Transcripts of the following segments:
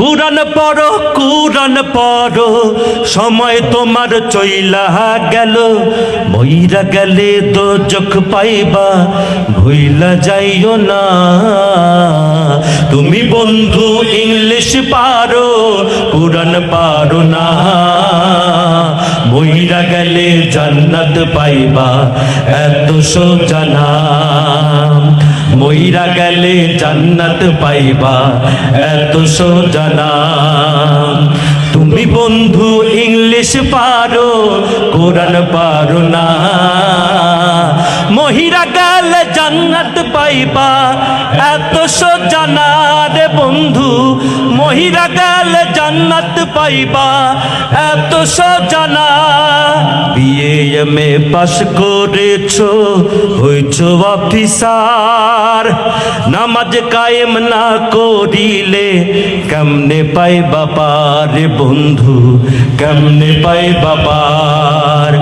কুরান পড়ো কুরান পড়ো, সময় তোমার চইলা গেল। মইরা গেলে তো চোখ পাইবা, ভুইলা যাইও না। তুমি বন্ধু ইংলিশ পারো কুরান পারো না। মইরা গেলে জান্নাত পাইবা, এত সোজা না। মইরা গেলে জান্নাত পাইবা, এত সোজা না। তুমি বন্ধু ইংলিশ পারো, কোরআন পারো না। মহিরা গেলে জান্নাত পাইবা, এত সোজা না রে বন্ধু। মহিরা গেলে জান্নাত পাইবা, এত সোজা না বিয়ে এমএ পাশ করেছ, হইছো অফিসার। নামাজ কায়েম না করিলে কেমনে পাই বাবার বন্ধু, কেমনে পাই বাবার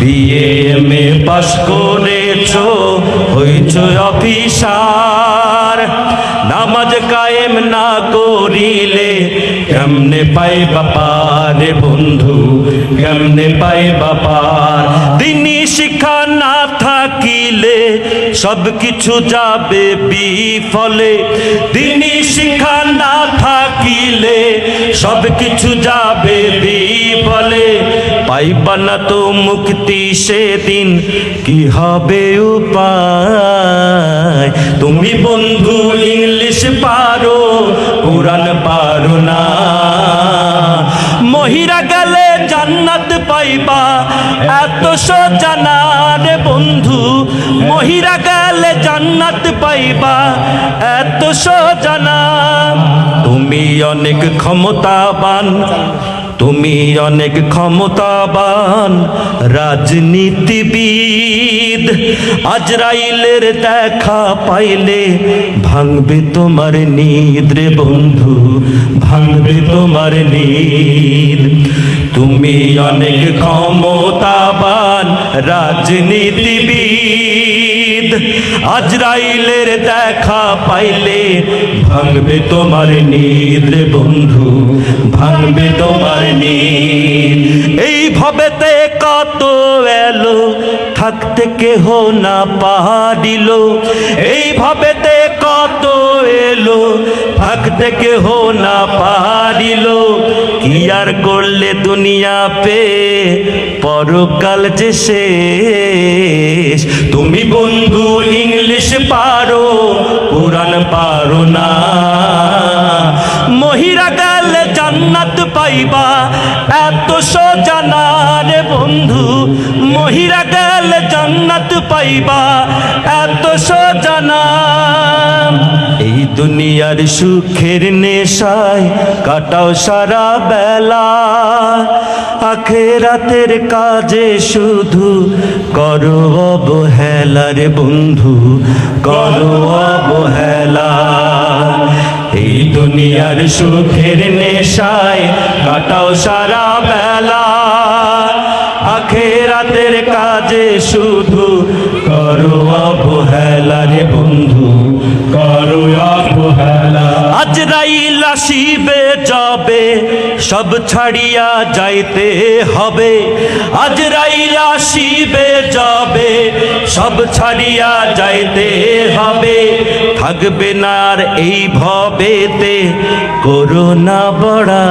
বিয়ে এমএ পাশ করেছ, হইছো অফিসার। কেমনে পাই বাপার বন্ধু কেমনে পাই বাপার। দিনই শিক্ষা না থাকিলে সব কিছু যাবে বিফলে। দিনই শিক্ষা না থাকিলে সব কিছু যাবে বিফলে। পাইবা না তো মুক্তি সেদিন, কি হবে উপায়? তুমি বন্ধু ইংলিশ পারো, কোরআন পারো না। মহিরা গেলে জান্নাত পাইবা। এত সজানার বন্ধু মহিরা গেলে জান্নাত পাইবা। এত সজানা, তুমি অনেক ক্ষমতাবান। তুমি অনেক ক্ষমতাবান রাজনীতিবিদ। আজরাইলের দেখা পাইলে ভাঙবে তোমার নিদ রে বন্ধু, ভাঙবে তোমার নিদ। তুমি অনেক ক্ষমতাবান রাজনীতিবিদ আজরাইলের দেখা পাইলে ভাঙবে তোমার নীদ বন্ধু, ভাঙবে তোমার নিদ এই ভবেতে কত এলো, থাকতে কেহ না পাহা এই থাকতে কেহ না পারিল। কি আর করলে দুনিয়া পে? পরকাল যে শেষ। তুমি বন্ধু ইংলিশ পারো কোরআন পারো না। মহিরা গেলে জান্নাত পাইবা, এত সোজা না রে বন্ধু। মহিরা গেলে জান্নাত পাইবা, এত সোজা না। এই দুনিয়ার সুখের নেশায় কাটাও সারা বেলা। আখেরাতের কাজে শুধু করো অবহেলা রে বন্ধু, করো অবহেলা। এই দুনিয়ার সুখের নেশায় কাটাও সারা বেলা। আখেরাতের কাজে শুধু করো অবহেলা রে বন্ধু। করো অবহেলা আজ রাইল আসিবে যাবে, সব ছাড়িয়া যাইতে হবে। আজ রাইল আসিবে যাবে, সব ছাড়িয়া যাইতে হবে। থাকবে না আর এই ভবেতে করোনা বড়া